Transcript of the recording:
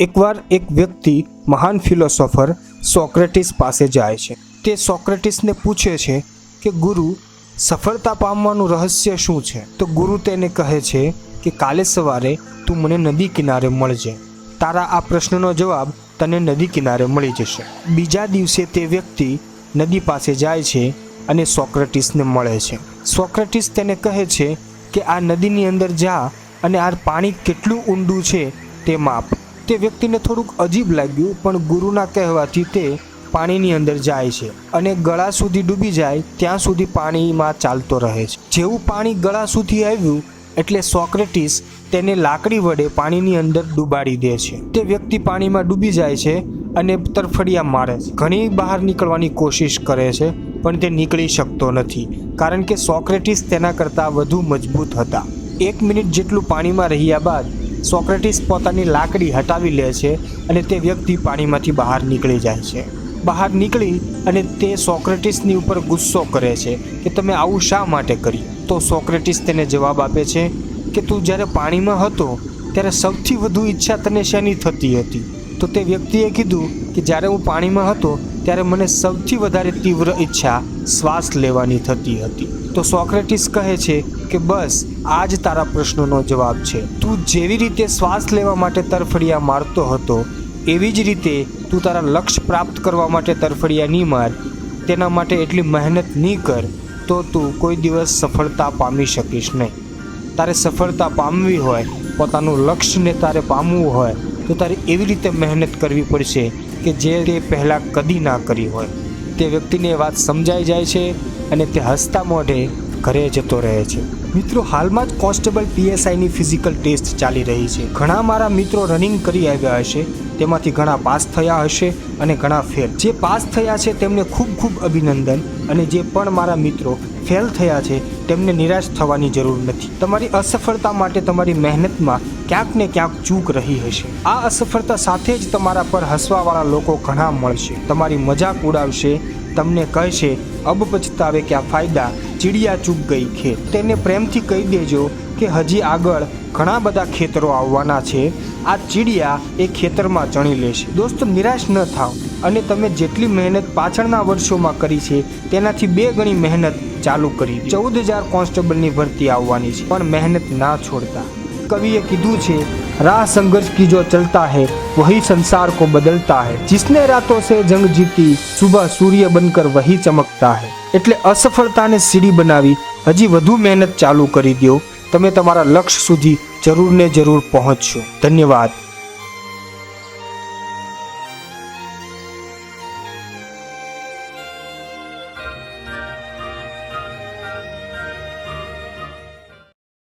એકવાર એક વ્યક્તિ મહાન ફિલોસોફર સોક્રેટિસ પાસે જાય છે. તે સોક્રેટિસને પૂછે છે કે, ગુરુ, સફળતા પામવાનું રહસ્ય શું છે? તો ગુરુ તેને કહે છે કે, કાલે સવારે તું મને નદી કિનારે મળજે. તારા આ પ્રશ્નનો જવાબ તને નદી કિનારે મળી જશે. બીજા દિવસે તે વ્યક્તિ નદી પાસે જાય છે અને સોક્રેટિસને મળે છે. સોક્રેટિસ તેને કહે છે કે, આ નદીની અંદર જા અને આ પાણી કેટલું ઊંડું છે તે માપ. તે વ્યક્તિને થોડુંક અજીબ લાગ્યું, પણ ગુરુના કહેવાથી તે પાણીની અંદર જાય છે અને ગળા સુધી ડૂબી જાય, ત્યાં સુધી પાણીમાં ચાલતો રહે છે. જેવું પાણી ગળા સુધી આવ્યું, એટલે સોક્રેટિસ તેને લાકડી વડે પાણીની અંદર ડૂબાડી દે છે. તે વ્યક્તિ પાણીમાં ડૂબી જાય છે અને તરફડિયા મારે છે. ઘણી બહાર નીકળવાની કોશિશ કરે છે, પણ તે નીકળી શકતો નથી, કારણ કે સોક્રેટિસ તેના કરતાં વધુ મજબૂત હતા. એક મિનિટ જેટલું પાણીમાં રહ્યા બાદ સોક્રેટિસ પોતાની લાકડી હટાવી લે છે અને તે વ્યક્તિ પાણીમાંથી બહાર નીકળી જાય છે. બહાર નીકળી અને તે સોક્રેટિસની ઉપર ગુસ્સો કરે છે કે તમે આવું શા માટે કર્યું? તો સોક્રેટિસ તેને જવાબ આપે છે કે તું જ્યારે પાણીમાં હતો, ત્યારે સૌથી વધુ ઈચ્છા તને શેની થતી હતી? તો તે વ્યક્તિએ કીધું કે જ્યારે હું પાણીમાં હતો, ત્યારે મને સૌથી વધારે તીવ્ર ઈચ્છા શ્વાસ લેવાની થતી હતી. તો સોક્રેટિસ કહે છે કે બસ, આ જ તારા પ્રશ્નનો જવાબ છે. તું જેવી રીતે શ્વાસ લેવા માટે તરફડિયા મારતો હતો, એવી જ રીતે તું તારા લક્ષ્ય પ્રાપ્ત કરવા માટે તરફડિયા નહીં માર, તેના માટે એટલી મહેનત નહીં કર, તો તું કોઈ દિવસ સફળતા પામી શકીશ નહીં. તારે સફળતા પામવી હોય, પોતાનું લક્ષ્યને તારે પામવું હોય, તો તારે એવી રીતે મહેનત કરવી પડશે કે જે તે પહેલાં કદી ના કરી હોય. તે વ્યક્તિને વાત સમજાઈ જાય છે અને તે હસતા મોઢે ઘરે જતો રહે છે. મિત્રો, હાલમાં જ કોન્સ્ટેબલ પીએસઆઈની ફિઝિકલ ટેસ્ટ ચાલી રહી છે. ઘણા મારા મિત્રો રનિંગ કરી આવ્યા હશે, તેમાંથી ઘણા પાસ થયા હશે અને ઘણા ફેલ. જે પાસ થયા છે તેમને ખૂબ ખૂબ અભિનંદન અને જે પણ મારા મિત્રો ફેલ થયા છે તેમને નિરાશ થવાની જરૂર નથી. તમારી અસફળતા માટે તમારી મહેનતમાં ક્યાંક ને ક્યાંક ચૂક રહી હશે. આ અસફળતા સાથે જ તમારા પર હસવાવાળા લોકો ઘણા મળશે. તમારી મજાક ઉડાવશે તમને કહેશે, અબ પછતાવે ક્યાં ફાયદા? ચીડિયા ચૂક ગઈ ખેત તેને પ્રેમથી કહી દેજો કે હજી આગળ ઘણા બધા ખેતરો આવવાના છે. આ ચીડિયા એ ખેતરમાં ચણી લેશે. દોસ્તો, નિરાશ ન થાવ. અને તમે જેટલી મહેનત પાછળના વર્ષોમાં કરી છે, તેનાથી બે ગણી મહેનત ચાલુ કરી ચૌદ હજાર કોન્સ્ટેબલની ભરતી આવવાની છે, પણ મહેનત ના છોડતા. કવિએ કીધું છે રાહ સંઘર્ષ की जो चलता है वही संसार को बदलता है जिसने रातों से जंग जीती सुबह सूर्य बनकर वही चमकता है એટલે અસફળતાને સીડી બનાવી હજી વધુ મહેનત ચાલુ કરી દો તમે તમારા લક્ષ્ય સુધી જરૂર ને જરૂર પહોંચશો ધન્યવાદ